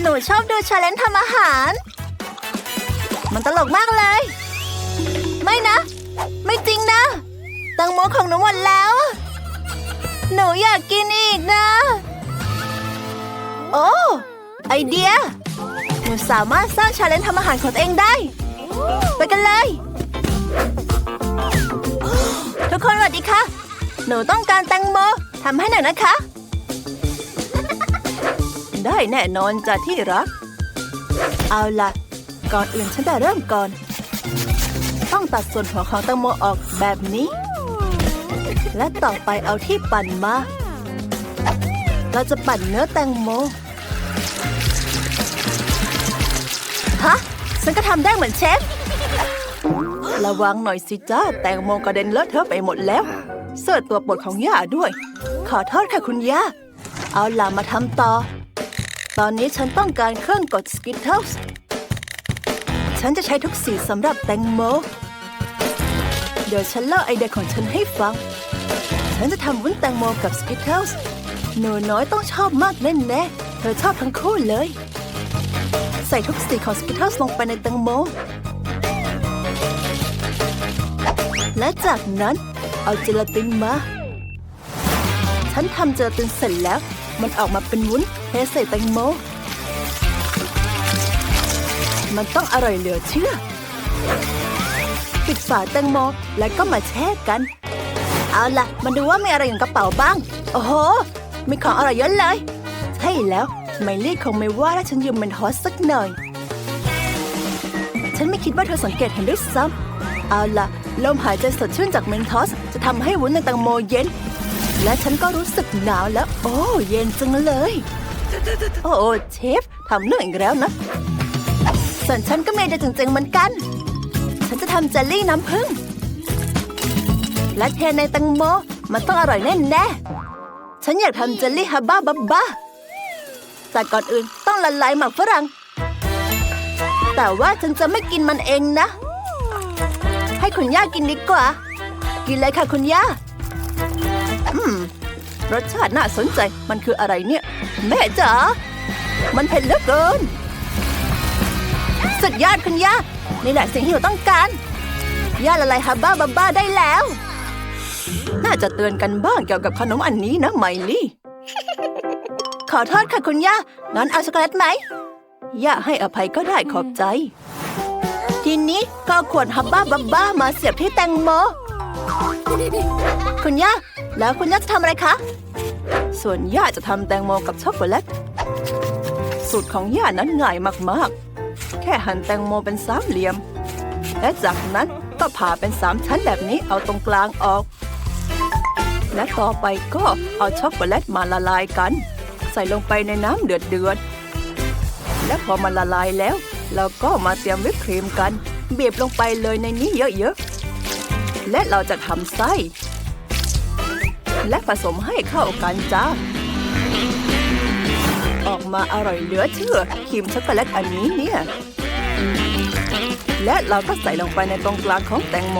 หนูชอบดูชาเลนจ์ทำอาหาร มันตลกมากเลย ไม่นะ ไม่จริงนะตังโมของหนูหมดแล้ว หนูอยากกินอีกนะ โอ้ไอเดีย หนูสามารถสร้างชาเลนจ์ทำอาหารของตัวเองได้ ไปกันเลย ทุกคนสวัสดีค่ะ หนูต้องการแตงโมทำให้หน่อยนะคะ ได้แน่นอนจ้ะที่รัก เอาล่ะก่อนอื่นฉันจะเริ่มก่อน ต้องตัดส่วนหัวของแตงโมออกแบบนี้ และต่อไปเอาที่ปั่นมา เราจะปั่นเนื้อแตงโม ฮะ ฉันก็ทำได้เหมือนเชฟ ระวังหน่อยสิจ้าแตงโมกระเด็นเลอะเทอะไปหมดแล้ว เสื้อตัวปรดของย่าด้วย ขอโทษค่ะคุณย่าเอาล่ะมาทำต่อ ตอนนี้ฉันต้องการเครื่องกดสกิทเทิลส์ฉันจะใช้ทุกสีสำหรับแตงโม เดี๋ยวฉันเล่าไอเดียของฉันให้ฟัง ฉันจะทำวุ้นแตงโมกับสกิทเทิลส์หนูน้อยต้องชอบมากแน่แน่เธอชอบทั้งคู่เลย ใส่ทุกสีของสกิทเทิลส์ลงไปในแตงโม และจากนั้นเอาเจลาตินมา ฉันทำเจลาตินเสร็จแล้ว มันออกมาเป็นวุ้น เทใส่แตงโม มันต้องอร่อยเหลือเชื่อ ปิดฝาแตงโมแล้วก็มาแช่กัน เอาล่ะ มาดูว่ามีอะไรอยู่กระเป๋าบ้าง โอ้โห มีของอร่อยเยอะเลย ใช่แล้ว ไมลี่คงไม่ว่าถ้าฉันยืมเมนทอสสักหน่อย ฉันไม่คิดว่าเธอสังเกตเห็นด้วยซ้ำเอาล่ะ ลมหายใจสดชื่นจากเมนทอส จะทำให้วุ้นในแตงโมเย็นและฉันก็รู้สึกหนาวแล้ว โอ้ เย็นจังเลย โอ้เชฟทำเรื่องอีกแล้วนะ ส่วนฉันก็มีเดียเจ๋งๆเหมือนกัน ฉันจะทำเจลลี่น้ำผึ้งและเทในตังโม มันต้องอร่อยแน่ๆฉันอยากทำเจลลี่ฮับบ้าบับบ้าแต่ก่อนอื่นต้องละลายหมักฝรั่ง แต่ว่าฉันจะไม่กินมันเองนะ ให้คุณย่ากินดีกว่า กินเลยค่ะคุณย่า อืม รสชาติน่าสนใจ มันคืออะไรเนี่ย แม่จ๋า มันเผ็ดเหลือเกิน สุดยอดคุณย่านี่แหละสิ่งที่หนูต้องการ ย่าละลายฮับบ้าบับบ้าได้แล้ว น่าจะเตือนกันบ้างเกี่ยวกับขนมอันนี้นะไมลี่ ขอโทษค่ะคุณย่างั้นเอาช็อกโกแลตไหม ย่าให้อภัยก็ได้ขอบใจ ทีนี้ก็ขวดฮับบ้าบับบ้ามาเสียบที่แตงโม คุณย่า แล้วคุณย่าจะทำอะไรคะ ส่วนย่าจะทำแตงโมกับช็อกโกแลต สูตรของย่านั้นง่ายมากๆ แค่หั่นแตงโมเป็นสามเหลี่ยม และจากนั้นก็ผ่าเป็นสามชั้นแบบนี้เอาตรงกลางออก และต่อไปก็เอาช็อกโกแลตมาละลายกัน ใส่ลงไปในน้ำเดือดเดือดและพอมันละลายแล้ว เราก็มาเตรียมวิปครีมกันบีบลงไปเลยในนี้เยอะๆ และเราจะทำไส้ และผสมให้เข้ากันจ้า ออกมาอร่อยเหลือเชื่อครีมช็อกโกแลตอันนี้เนี่ย และเราก็ใส่ลงไปในตรงกลางของแตงโม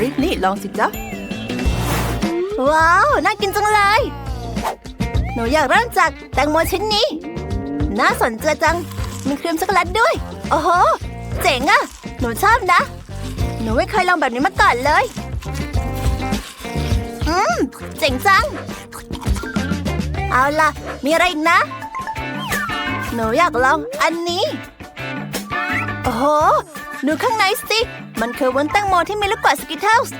ริตนี่ลองสิจ๊ะ ว้าว น่ากินจังเลย หนูอยากเริ่มจากแตงโมชิ้นนี้ น่าสนใจจัง มีครีมช็อกโกแลตด้วย โอ้โห เจ๋งอะหนูชอบนะ หนูไม่เคยลองแบบนี้มาก่อนเลย อืม เจ๋งจัง เอาล่ะ มีอะไรอีกนะ หนูอยากลองอันนี้ โอ้โห ดูข้างในสิ มันคือวุ้นแตงโมที่มีลูกกว่าสกิทเทิลส์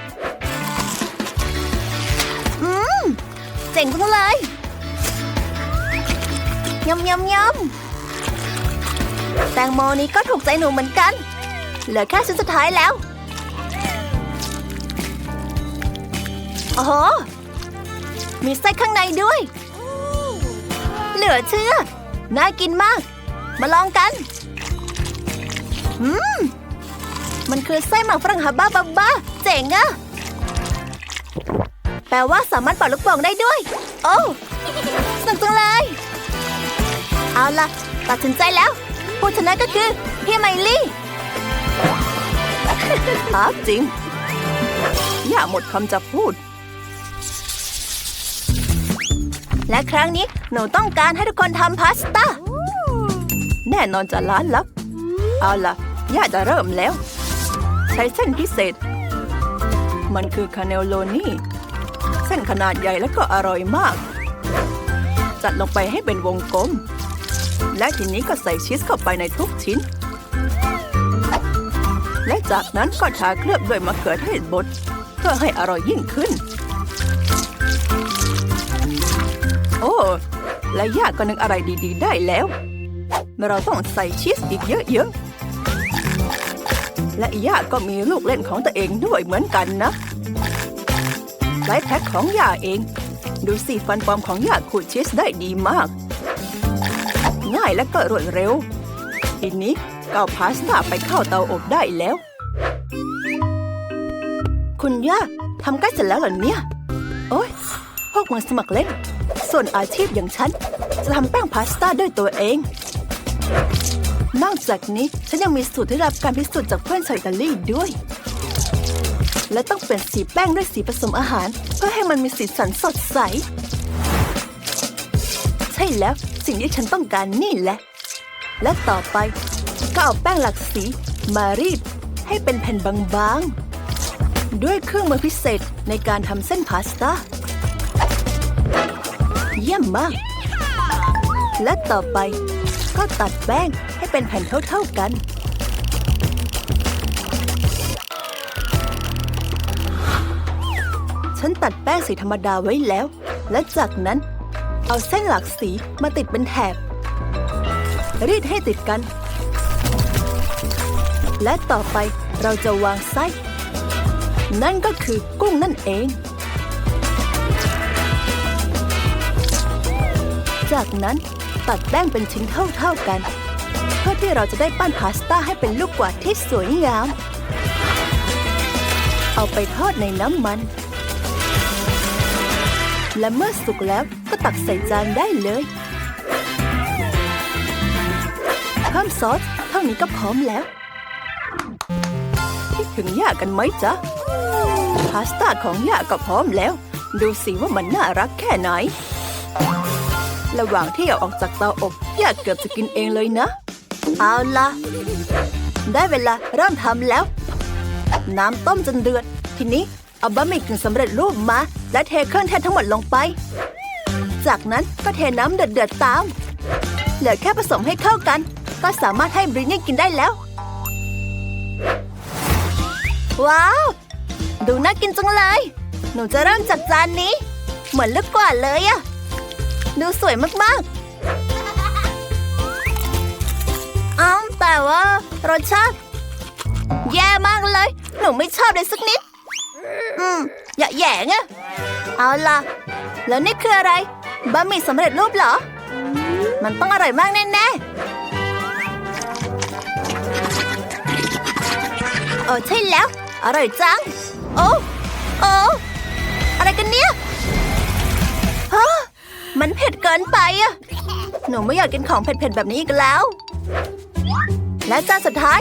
อืม เจ๋งจังเลยยำยำยำแตงโมนี้ก็ถูกใจหนูเหมือนกัน เหลือแค่ชิ้นสุดท้ายแล้ว โอ้โหมีไส้ข้างในด้วย เหลือเชื่อ น่ากินมาก มาลองกันอืมมันคือไส้หมักฝรั่งฮับบ้าบับบ้า เจ๋งอะแปลว่าสามารถเป่าลูกโป่งได้ด้วย โอ้สนุกจังเลย เอาล่ะ ตัดสินใจแล้ว ผู้ชนะก็คือ พี่ไมลี่ครับจริง อย่าหมดคำจะพูด และครั้งนี้หนูต้องการให้ทุกคนทำพาสต้า แน่นอนจะล้านลับ เอาล่ะ ย่าจะเริ่มแล้ว ใช้เส้นพิเศษ มันคือคาเนลโลนี่ เส้นขนาดใหญ่และก็อร่อยมาก จัดลงไปให้เป็นวงกลม และทีนี้ก็ใส่ชีสเข้าไปในทุกชิ้น และจากนั้นก็ทาเคลือบด้วยมะเขือเทศบดเพื่อให้อร่อยยิ่งขึ้น และยาก็นึกอะไรดีๆ ได้แล้ว เราต้องใส่ชีสอีกเยอะๆ และย่าก็มีลูกเล่นของตัวเองด้วยเหมือนกันนะไลฟ์แพ็คของย่าเอง ดูสิฟันปลอมของย่าขูดชีสได้ดีมาก ง่ายและก็รวดเร็ว ทีนี้ก็พาสต้าไปเข้าเตาอบได้แล้ว คุณย่าทำใกล้เสร็จแล้วเหรอเนี่ย โอ้ยพวกมันสมัครเล่น ส่วนอาชีพอย่างฉัน จะทำแป้งพาสต้าด้วยตัวเอง นอกจากนี้ฉันยังมีสูตรที่รับการพิสูจน์จากเพื่อนชาวอิตาลีด้วย และต้องเปลี่ยนสีแป้งด้วยสีผสมอาหาร เพื่อให้มันมีสีสันสดใส ใช่แล้วสิ่งที่ฉันต้องการนี่แหละ และต่อไปก็เอาแป้งหลักสีมารีดให้เป็นแผ่นบางๆ ด้วยเครื่องมือพิเศษในการทำเส้นพาสต้า เยี่ยมมาก และต่อไปก็ตัดแป้งให้เป็นแผ่นเท่าๆกัน ฉันตัดแป้งสีธรรมดาไว้แล้ว และจากนั้นเอาเส้นหลากสีมาติดเป็นแถบ รีดให้ติดกัน และต่อไปเราจะวางไส้ นั่นก็คือกุ้งนั่นเอง จากนั้นตัดแป้งเป็นชิ้นเท่าๆกัน เพื่อที่เราจะได้ปั้นพาสต้าให้เป็นลูกกวาดที่สวยงาม เอาไปทอดในน้ำมัน และเมื่อสุกแล้วก็ตักใส่จานได้เลยเพิ่มซอสเท่านี้ก็พร้อมแล้วคิดถึงย่ากันไหมจ๊ะ พาสต้าของย่าก็พร้อมแล้ว ดูสิว่ามันน่ารักแค่ไหน ระหว่างที่เอาออกจากเตาอบย่าเกือบจะกินเองเลยนะ เอาละได้เวลาเริ่มทำแล้ว น้ำต้มจนเดือด ทีนี้เอาบะหมี่กึ่งสำเร็จรูปมา และเทเครื่องเทศทั้งหมดลงไป จากนั้นก็เทน้ำเดือดๆตาม เหลือแค่ผสมให้เข้ากัน ก็สามารถให้บรินี่กินได้แล้ว ว้าว ดูน่ากินจังเลย หนูจะเริ่มจากจานนี้ เหมือนลูกกว่าเลยอะ ดูสวยมากๆอ้าวแต่ว่ารสชาติแย่มากเลย หนูไม่ชอบเลยสักนิด อืม อย่าแย่งอะเอาล่ะ แล้วนี่คืออะไร บะหมี่สำเร็จรูปเหรอ มันต้องอร่อยมากแน่ๆโอ้ใช่แล้ว อร่อยจัง โอ้ โอ้ อะไรกันเนี่ยฮะ มันเผ็ดเกินไปอะหนูไม่อยากกินของเผ็ดๆแบบนี้อีกแล้ว และจานสุดท้าย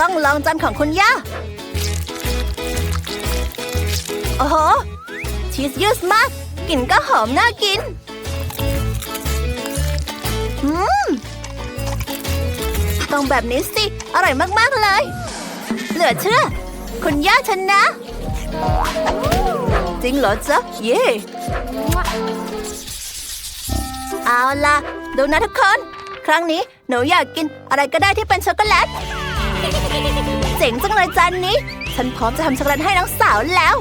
ต้องลองจานของคุณย่าโอ้โห ชีสยอะมากกลิ่นก็หอมน่ากิน อืม ต้องแบบนี้สิ อร่อยมาก ๆ เลย เหลือเชื่อ คุณย่าฉันนะ จริงเหรอจ๊ะ เย่ เอาล่ะ ดูนะทุกคน ครั้งนี้หนูอยากกินอะไรก็ได้ที่เป็นช็อกโกแลต เจ๋งจังเลยจานนี้ ฉันพร้อมจะทำช็อกโกแลตให้น้องสาวแล้ว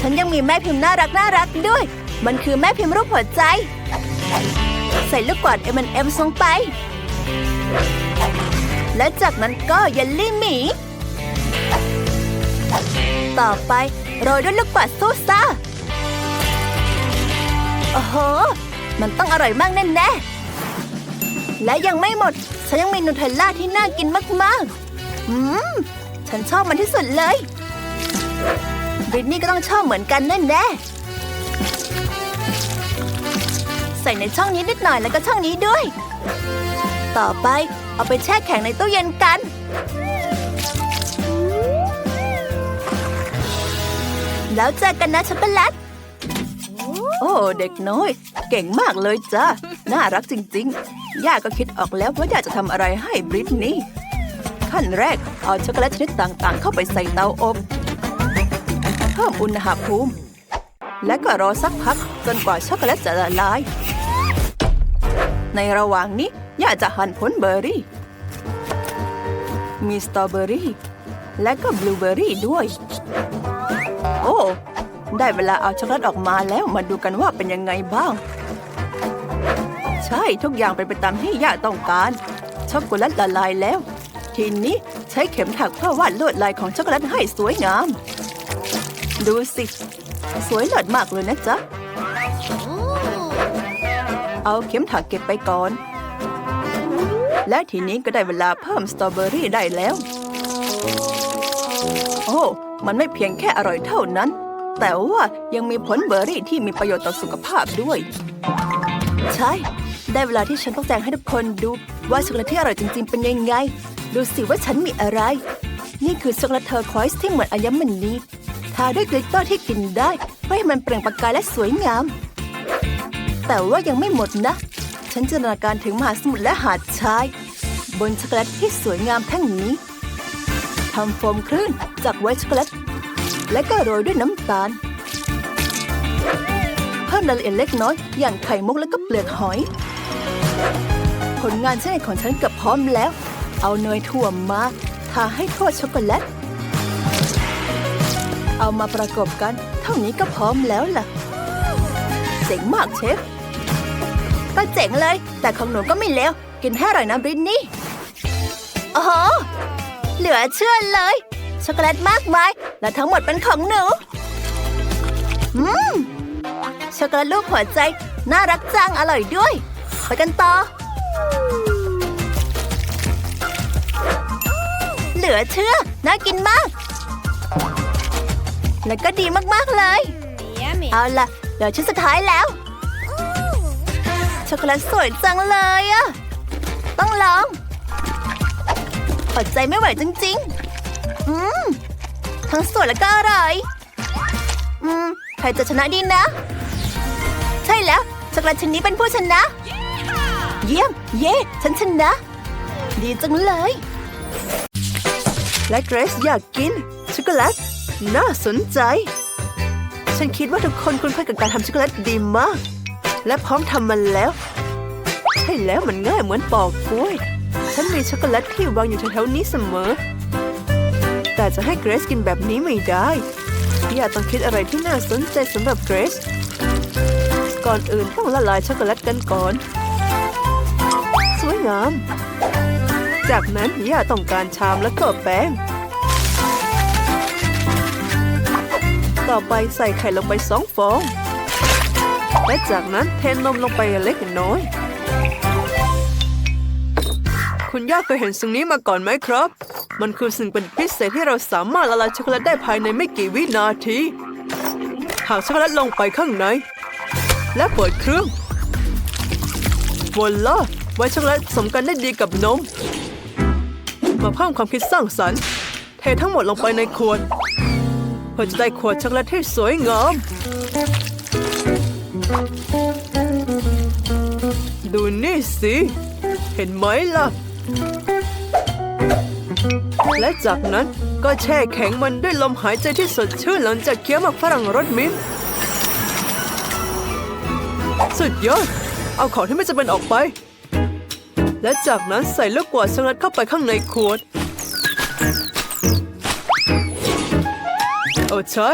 ฉันยังมีแม่พิมพ์น่ารักน่ารักด้วย มันคือแม่พิมพ์รูปหัวใจ ใส่ลูกกวาด M&M ลงไป และจากนั้นก็เยลลี่หมี ต่อไปโรยด้วยลูกกวาดซูซ่าโอ้โห มันต้องอร่อยมากแน่ๆและยังไม่หมด ฉันยังมีนูเทลล่าที่น่ากินมากๆ อืม ฉันชอบมันที่สุดเลยบริตนี่ก็ต้องชอบเหมือนกันแน่ๆใส่ในช่องนี้นิดหน่อยแล้วก็ช่องนี้ด้วย ต่อไปเอาไปแช่แข็งในตู้เย็นกันแล้วเจอกันนะช็อกโกแลต โอ้ เด็กน้อย เก่งมากเลยจ้าน่ารักจริงๆ ย่าก็คิดออกแล้วว่าย่าจะทำอะไรให้บริตนี่ขั้นแรก เอาช็อกโกแลตชนิดต่างๆ เข้าไปใส่เตาอบ เพิ่มอุณหภูมิ และก็รอสักพักจนกว่าช็อกโกแลตจะละลาย ในระหว่างนี้ย่าจะหั่นผลเบอร์รี่ มีสตรอเบอร์รี่ และก็บลูเบอร์รี่ด้วย โอ้ ได้เวลาเอาช็อกโกแลตออกมาแล้วมาดูกันว่าเป็นยังไงบ้าง ใช่ทุกอย่างเป็นไปตามที่ย่าต้องการ ช็อกโกแลตละลายแล้ว ทีนี้ใช้เข็มถักเพื่อวาดลวดลายของช็อกโกแลตให้สวยงาม ดูสิ สวยเลิศมากเลยนะจ๊ะเอาเข็มถักเก็บไปก่อน และทีนี้ก็ได้เวลาเพิ่มสตรอเบอรี่ได้แล้ว โอ้ มันไม่เพียงแค่อร่อยเท่านั้น แต่ว่ายังมีผลเบอร์รี่ที่มีประโยชน์ต่อสุขภาพด้วย ใช่ ได้เวลาที่ฉันต้องแจ้งให้ทุกคนดูว่าช็อกโกแลตที่อร่อยจริง ๆ เป็นยังไง ดูสิว่าฉันมีอะไร นี่คือช็อกโกแลตเทอร์ควอยส์ที่เหมือนอัญมณีทาด้วยกลิตเตอร์ที่กินได้เพื่อให้มันเปล่งประกายและสวยงาม แต่ว่ายังไม่หมดนะ ฉันจินตนาการถึงมหาสมุทรและหาดทราย บนช็อกโกแลตที่สวยงามแท่งนี้ทำโฟมคลื่นจากไวท์ช็อกโกแลต และก็โรยด้วยน้ำตาลเพิ่มรายละเอียดเล็กน้อย อย่างไข่มุกและก็เปลือกหอย ผลงานชั้นในของฉันเกือบพร้อมแล้ว เอาเนยถั่วมาทาให้ทั่วช็อกโกแลต เอามาประกบกัน เท่านี้ก็พร้อมแล้วล่ะ เจ๋งมากเชฟ ก็เจ๋งเลย แต่ของหนูก็ไม่เลวกินให้อร่อยนะบรินนี่อ้โหเหลือเชื่อเลย ช็อกโกแลตมากมาย และทั้งหมดเป็นของหนู อืม ช็อกโกแลตรูปหัวใจ น่ารักจังอร่อยด้วย ไปกันต่อ เหลือเชื่อ น่ากินมาก และก็ดีมากๆเลย Yummy. เอาล่ะ เดี๋ยวชิ้นสุดท้ายแล้ว ช็อกโกแลตสวยจังเลยอะ ต้องลองอดใจไม่ไหวจริง ๆ อืม ทั้งสวยและก็อร่อย อืม ใครจะชนะดีนะ ใช่แล้วช็อกโกแลตชิ้นนี้เป็นผู้ชนะ เยี่ยม เย่ฉันชนะ ดีจังเลย และเกรซอยากกินช็อกโกแลต น่าสนใจ ฉันคิดว่าทุกคนคุ้นเคยกับการทำช็อกโกแลตดีมาก และพร้อมทำมันแล้ว ใช่แล้วมันง่ายเหมือนปอกกล้วย ฉันมีช็อกโกแลตที่วางอยู่แถวๆนี้เสมอ แต่จะให้เกรซกินแบบนี้ไม่ได้ อยาต้องคิดอะไรที่น่าสนใจสำหรับเกรซก่อนอื่นต้องละลายช็อกโกแลตกันก่อน สวยงาม จากนั้นย่าต้องการชามแล้วก็แป้ง ต่อไปใส่ไข่ลงไปสองฟอง และจากนั้นเทนมลงไปเล็กน้อย คุณย่าเคยเห็นสิ่งนี้มาก่อนไหมครับ มันคือสิ่งเป็นพิเศษที่เราสามารถละลายช็อกโกแลตได้ภายในไม่กี่วินาทีหากช็อกโกแลตลงไปข้างใน และเปิดเครื่องวอลล่าไว้ช็อกโกแลตสมกันได้ดีกับนม มาเพิ่มความคิดสร้างสรรค์ เททั้งหมดลงไปในขวดเพื่อจะได้ขวดช็อกโกแลตที่สวยงาม ดูนี่สิ เห็นไหมล่ะ และจากนั้นก็แช่แข็งมันด้วยลมหายใจที่สดชื่นหลังจากเคี้ยวหมากฝรั่งรสมิ้นท์สุดยอด เอาของที่ไม่จำเป็นออกไป และจากนั้นใส่ลูกกวาดช็อกโกแลตเข้าไปข้างในขวด โอ้ใช่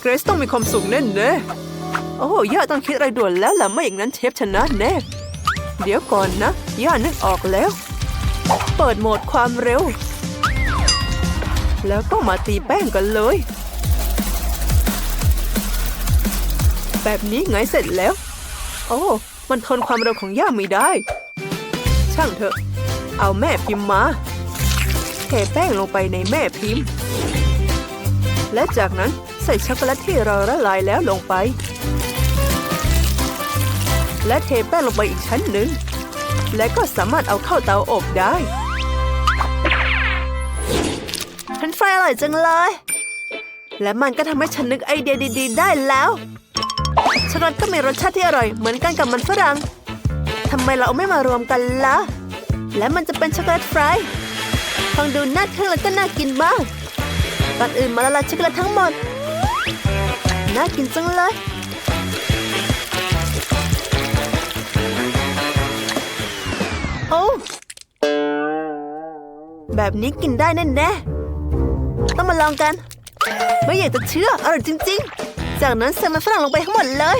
เกรซต้องมีความสุขแน่แน่โอ้ย่าต้องคิดอะไรด่วนแล้วล่ะไม่อย่างนั้นเชฟชนะแน่ เดี๋ยวก่อนนะ ย่านึกออกแล้ว เปิดโหมดความเร็ว แล้วก็มาตีแป้งกันเลย แบบนี้ไงเสร็จแล้ว โอ้ มันทนความเร็วของย่าไม่ได้ ช่างเถอะ เอาแม่พิมพ์มาเทแป้งลงไปในแม่พิมพ์ และจากนั้นใส่ช็อกโกแลตที่เราละลายแล้วลงไป และเทแป้งลงไปอีกชั้นหนึ่ง และก็สามารถเอาเข้าเตาอบได้ เฟรายอร่อยจังเลย และมันก็ทำให้ฉันนึกไอเดียดี ๆ ได้แล้วช็อกโกแลตก็มีรสชาติที่อร่อยเหมือนกันกับมันฝรั่งทำไมเราไม่มารวมกันล่ะ และมันจะเป็นช็อกโกแลตฟรายฟังดูน่าทึ่งแล้วก็น่ากินมากก่อนอื่นมาละลายช็อกโกแลตทั้งหมด น่ากินจังเลย โอ้ แบบนี้กินได้แน่ๆ ต้องมาลองกัน ไม่อยากจะเชื่ออร่อยจริง ๆ จากนั้นใส่มันฝรั่งลงไปทั้งหมดเลย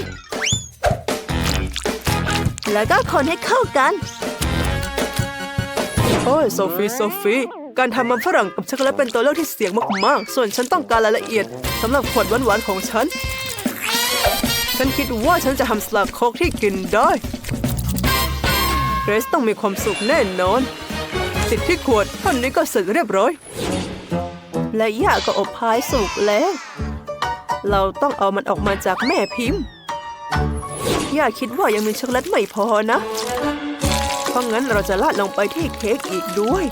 แล้วก็คนให้เข้ากัน โอ้ยโซฟีโซฟีการทำมันฝรั่งกับช็อกโกแลตเป็นตัวเลือกที่เสี่ยงมากๆ ส่วนฉันต้องการรายละเอียดสำหรับขวดหวานๆของฉัน ฉันคิดว่าฉันจะทำสลักโคกที่กินได้เกรซต้องมีความสุขแน่นอน ติดที่ขวดท่านี้ก็เสร็จเรียบร้อย และย่าก็อบพายสุกแล้ว เราต้องเอามันออกมาจากแม่พิมพ์ ย่าคิดว่ายังมีช็อกโกแลตไม่พอนะ เพราะงั้นเราจะราดลงไปที่เค้กอีกด้วย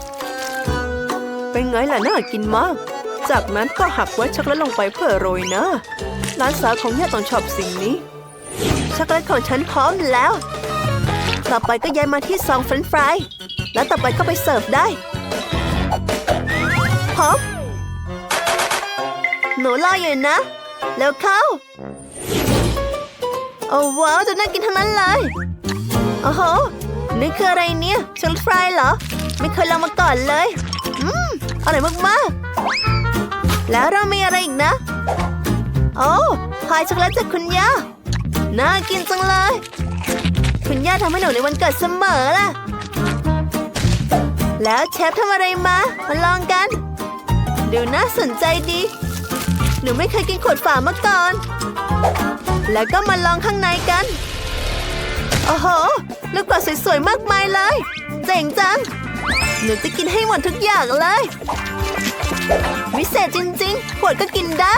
เป็นไงล่ะน่ากินมาก จากนั้นก็หักไว้ช็อกโกแลตลงไปเพื่อโรยนะหลานสาวของย่าต้องชอบสิ่งนี้ช็อกโกแลตของฉันพร้อมแล้ว ต่อไปก็ย้ายมาที่ซองเฟรนช์ฟราย แล้วต่อไปก็ไปเสิร์ฟได้ หนูรออยู่นะ แล้วเข้า โอ้ว้าวจะน่ากินทั้งนั้นเลย โอ้โห นี่คืออะไรเนี่ยช็อกฟรายเหรอ ไม่เคยลองมาก่อนเลย อืม อร่อยมากๆ แล้วเรามีอะไรอีกนะ โอ้พายช็อกโกแลตจากคุณย่า น่ากินจังเลย คุณย่าทำให้หนูในวันเกิดเสมอล่ะ แล้วเชฟทำอะไรมา มาลองกัน ดูน่าสนใจดี หนูไม่เคยกินขวดฝามาก่อน แล้วก็มาลองข้างในกัน โอ้โห ลูกกวาดสวยๆ มากมายเลย เจ๋งจัง หนูจะกินให้หมดทุกอย่างเลย วิเศษจริงๆ ขวดก็กินได้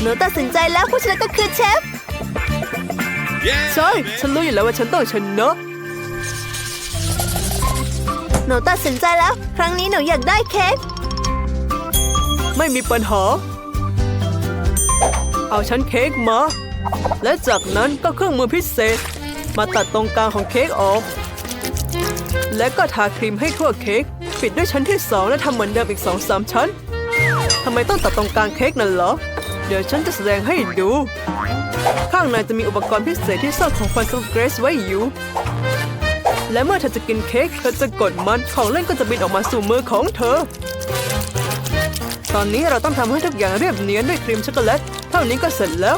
หนูตัดสินใจแล้วผู้ชนะก็คือเชฟ ใช่ ฉันรู้อยู่แล้วว่าฉันต้องชนะหนูตัดสินใจแล้ว ครั้งนี้หนูอยากได้เค้ก ไม่มีปัญหา เอาชั้นเค้กมา และจากนั้นก็เครื่องมือพิเศษ มาตัดตรงกลางของเค้กออก และก็ทาครีมให้ทั่วเค้ก ปิดด้วยชั้นที่สองและทำเหมือนเดิมอีกสองสามชั้นทำไมต้องตัดตรงกลางเค้กนั่นเหรอ เดี๋ยวฉันจะแสดงให้ดู ข้างในจะมีอุปกรณ์พิเศษที่ซ่อนของขวัญสำหรับเกรซไว้อยู่ และเมื่อเธอจะกินเค้กเธอจะกดมันของเล่นก็จะบินออกมาสู่มือของเธอ ตอนนี้เราต้องทำให้ทุกอย่างเรียบเนียนด้วยครีมช็อกโกแลต เท่านี้ก็เสร็จแล้ว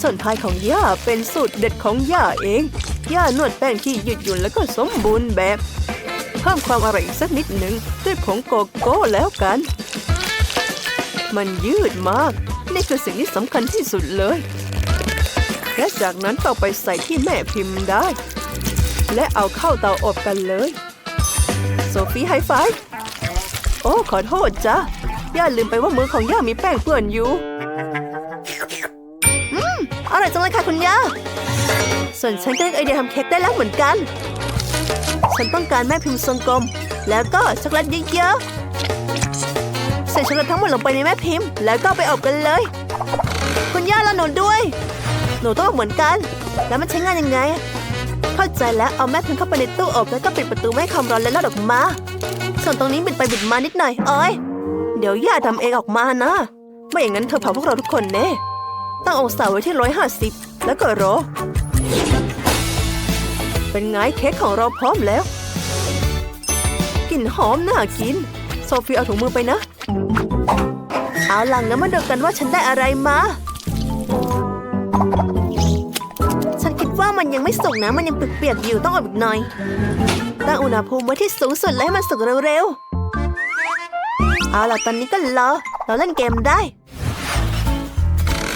ส่วนพายของย่าเป็นสูตรเด็ดของย่าเอง ย่านวดแป้งที่ยืดหยุ่นแล้วก็สมบูรณ์แบบ เพิ่มความอร่อยอีกสักนิดหนึ่งด้วยผงโกโก้แล้วกัน มันยืดมาก นี่คือสิ่งที่สำคัญที่สุดเลย และจากนั้นก็ไปใส่ที่แม่พิมพ์ได้ และเอาเข้าเตาอบกันเลย โซฟีไฮไฟโอ้ขอโทษจ้ะย่าลืมไปว่ามือของย่ามีแป้งเปื้อนอยู่อืมอร่อยจังเลยค่ะคุณย่าส่วนฉันก็ได้ไอเดียทำเค้กได้แล้วเหมือนกัน ฉันต้องการแม่พิมพ์ทรงกลม แล้วก็ช็อกโกแลตเยอะๆใส่ช็อกโกแลตทั้งหมดลงไปในแม่พิมพ์ แล้วก็ไปอบกันเลย คุณย่าเราหนูด้วย หนูต้องอบเหมือนกัน แล้วมันใช้งานยังไง เข้าใจแล้วเอาแม่พิมพ์เข้าไปในตู้อบแล้วก็ปิดประตูไม่ให้ความร้อนและลอดออกมา ส่วนตรงนี้บิดไปบิดมานิดหน่อยเอ้ยเดี๋ยวย่าทำเองออกมานะ ไม่อย่างนั้นเธอเผาพวกเราทุกคนแน่ตั้งองศาไว้ที่ร้อยห้าสิบแล้วก็รอ เป็นไงเค้กของเราพร้อมแล้วกลิ่นหอมน่ากิน โซฟีเอาถุงมือไปนะ เอาล่ะงั้นมาดูกันว่าฉันได้อะไรมา มันยังไม่สุกนะ มันยังเปียกๆอยู่ต้องอบอีกหน่อย ตั้งอุณหภูมิไว้ที่สูงสุดและให้มันสุกเร็วๆ เอาล่ะตอนนี้ก็รอเราเล่นเกมได้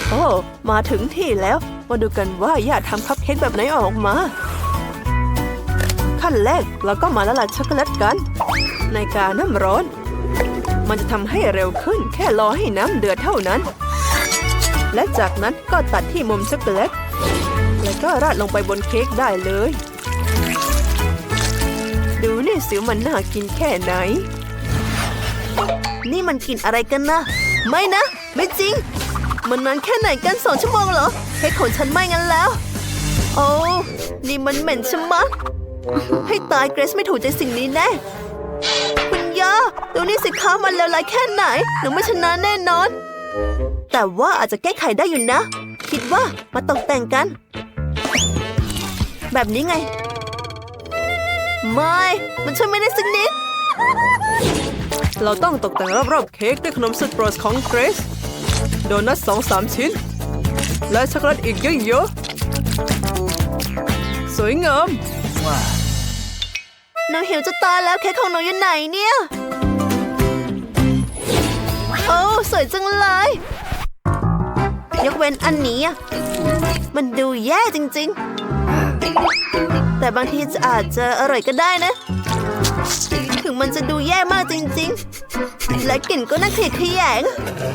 โอ้ มาถึงที่แล้ว มาดูกันว่าย่าทำคัพเค้กแบบไหนออกมา ขั้นแรกเราก็มาละลายช็อกโกแลตกัน ในกาน้ำร้อน มันจะทำให้เร็วขึ้น แค่รอให้น้ำเดือดเท่านั้น และจากนั้นก็ตัดที่มุมช็อกโกแลต แล้วก็ราดลงไปบนเค้กได้เลย ดูนี่สิมันน่ากินแค่ไหน นี่มันกินอะไรกันนะ ไม่นะ ไม่จริง มันนานแค่ไหนกันสองชั่วโมงเหรอเค้กของฉันไหม่งั้นแล้ว โอ้นี่มันเหม็นชะมัดให้ตายเกรซไม่ถูกใจสิ่งนี้แน่คุณย่าดูนี่สิคะมันเลวร้ายแค่ไหน หนูไม่ชนะแน่นอน แต่ว่าอาจจะแก้ไขได้อยู่นะ คิดว่ามาตกแต่งกัน แบบนี้ไง ไม่ มันช่วยไม่ได้สักนิด เราต้องตกแต่งรอบๆเค้กด้วยขนมสุดโปรดของเกรซโดนัทสองสามชิ้น และช็อกโกแลตอีกเยอะๆ สวยงามหนูหิวจะตายแล้วเค้กของหนูอยู่ไหนเนี่ยโอ้สวยจังเลย ยกเว้นอันนี้อะมันดูแย่จริง ๆ แต่บางทีจะอาจจะอร่อยก็ได้นะ ถึงมันจะดูแย่มากจริงๆ และกลิ่นก็น่าเกลียดขยง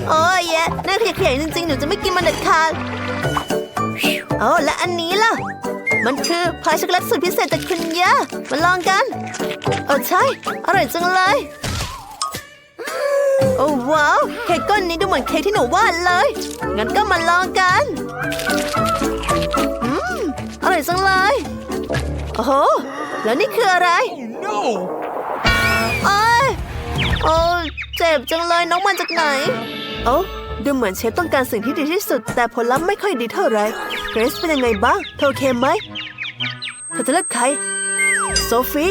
โอ้ยแย่น่าเกลียดขยงจริงๆ หนูจะไม่กินมันเด็ดขาดโอ้และอันนี้ล่ะ มันคือพายช็อกโกแลตสูตรพิเศษจากคุณย่ามาลองกันเออใช่ อร่อยจังเลย โอ้ว้าว เค้กก้อนนี้ดูเหมือนเค้กที่หนูวาดเลย งั้นก็มาลองกัน อร่อยจังเลย โอ้โห แล้วนี่คืออะไร No! โอ้ยโอ้เจ็บจังเลยน้องมาจากไหน โอ้ดูเหมือนเชฟต้องการสิ่งที่ดีที่สุด แต่ผลลัพธ์ไม่ค่อยดีเท่าไหร่เกรซเป็นยังไงบ้างเธอโอเคไหมเธอจะเลือกใคร โซฟี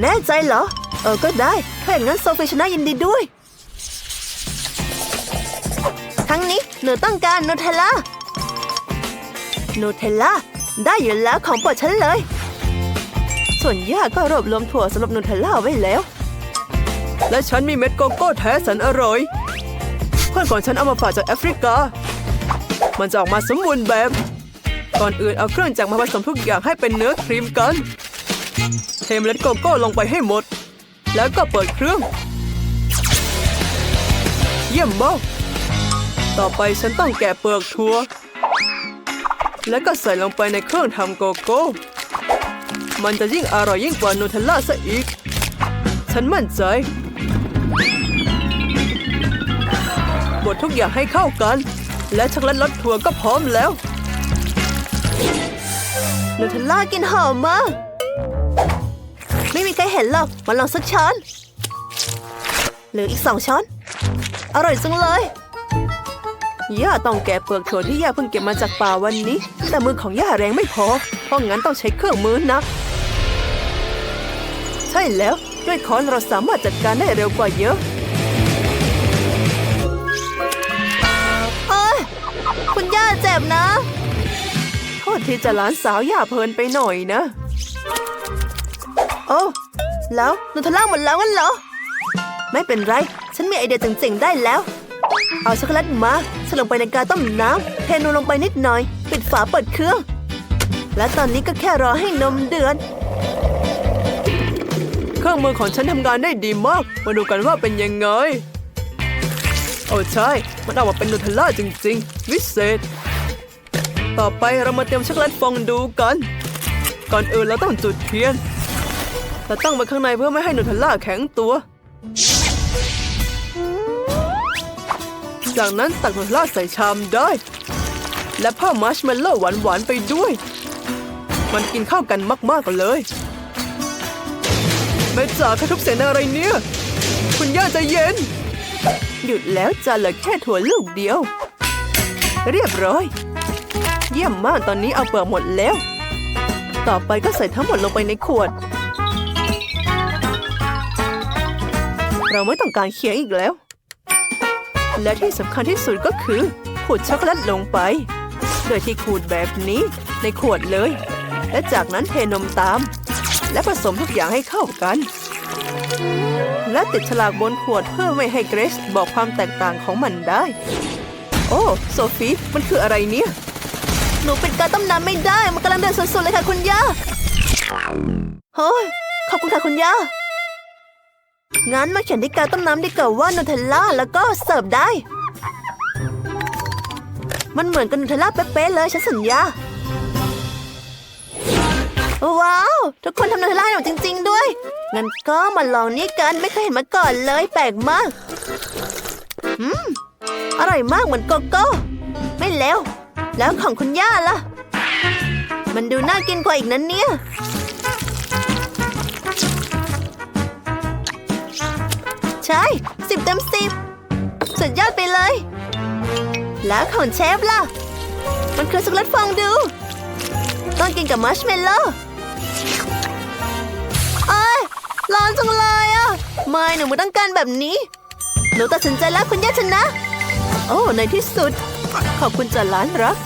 แน่ใจเหรอ เออ ก็ได้ ถ้าอย่างนั้นโซฟีชนะยินดีด้วยครั้งนี้หนูต้องการนูเทลล่านูเทลล่า ได้อยู่แล้วของโปรดฉันเลย ส่วนย่าก็รวบรวมถั่วสำหรับนูเทลล่าไว้แล้ว และฉันมีเม็ดโกโก้แท้แสนอร่อย เพื่อนของฉันเอามาฝากจากแอฟริกา มันจะออกมาสมบูรณ์แบบ ก่อนอื่นเอาเครื่องจักรมาผสมทุกอย่างให้เป็นเนื้อครีมกันเทเมล็ดโกโก้ลงไปให้หมด แล้วก็เปิดเครื่อง เยี่ยมมากต่อไปฉันต้องแกะเปลือกถั่ว แล้วก็ใส่ลงไปในเครื่องทำโกโก้ มันจะยิ่งอร่อยยิ่งกว่านูเทลล่าซะอีก ฉันมั่นใจ บดทุกอย่างให้เข้ากัน และช็อกโกแลตรสถั่วก็พร้อมแล้วนูเทลล่ากินหอมมากไม่มีใครเห็นหรอก มาลองสักช้อนหลืออีกสองช้อน อร่อยจังเลย ย่าต้องแกะเปลือกถั่วที่ย่าเพิ่งเก็บมาจากป่าวันนี้ แต่มือของย่าแรงไม่พอ เพราะงั้นต้องใช้เครื่องมือหนักใช่แล้วด้วยค้อนเราสามารถจัดการได้เร็วกว่าเยอะเอ้ยคุณย่าเจ็บนะ โทษที่จะหลานสาวย่าเพลินไปหน่อยนะ โอ้ แล้วนูเทลล่าหมดแล้วงั้นเหรอ ไม่เป็นไร ฉันมีไอเดียเจ๋งๆได้แล้ว เอาช็อกโกแลตมาใส่ลงไปในกาต้มน้ำเทนมลงไปนิดหน่อย ปิดฝาเปิดเครื่อง และตอนนี้ก็แค่รอให้นมเดือดเครื่องมือของฉันทำงานได้ดีมาก มาดูกันว่าเป็นยังไง โอ้ใช่ มันออกมาเป็นนูเทลล่าจริง ๆ วิเศษ ต่อไปเรามาเตรียมช็อกโกแลตฟองดูกัน ก่อนอื่นเราต้องจุดเทียน แต่ตั้งไว้ข้างในเพื่อไม่ให้นูเทลล่าแข็งตัว จากนั้นตักนูเทลล่าใส่ชามได้ และเพิ่มมัชเมลโล่หวานๆไปด้วย มันกินเข้ากันมากๆเลยแม่จ๋ากระทุบเสียงอะไรเนี่ย คุณย่าใจเย็น หยุดแล้วจะเหลือแค่ถั่วลูกเดียว เรียบร้อย เยี่ยมมากตอนนี้เอาเปลือกหมดแล้ว ต่อไปก็ใส่ทั้งหมดลงไปในขวด เราไม่ต้องการเคียงอีกแล้ว และที่สำคัญที่สุดก็คือขูดช็อกโกแลตลงไป โดยที่ขูดแบบนี้ในขวดเลย และจากนั้นเทนมตาม และผสมทุกอย่างให้เข้ากัน และติดฉลากบนขวดเพื่อไม่ให้เกรซบอกความแตกต่างของมันได้ โอ้โซฟีมันคืออะไรเนี่ย หนูเปิดกาต้มน้ำไม่ได้ มันกำลังเดือดสุดๆเลยค่ะคุณย่าเฮ้ยขอบคุณค่ะคุณย่า งั้นมาเขียนที่กาต้มน้ำดีกว่าว่านูเทลล่าแล้วก็เสิร์ฟได้ มันเหมือนกับนูเทลล่าเป๊ะๆเลยฉันสัญญา ว้าว ทุกคนทำนูเทลล่าให้หนูจริง ๆ ด้วย งั้นก็มาลองนี่กันไม่เคยเห็นมาก่อนเลยแปลกมาก อืม อร่อยมากเหมือนโกโก้ ไม่เลวแล้วของคุณย่าล่ะ มันดูน่ากินกว่าอีกนั้นเนี่ย ใช่สิบเต็มสิบสุดยอดไปเลย แล้วของเชฟล่ะ มันคือช็อกโกแลตฟองดู ต้องกินกับมัชเมลโล่เอ้ยร้อนจังเลยอะ ไม่หนูไม่ต้องการแบบนี้ หนูตัดสินใจแล้วคุณย่าชนะ โอ้ในที่สุด ขอบคุณจ้ะหลานรัก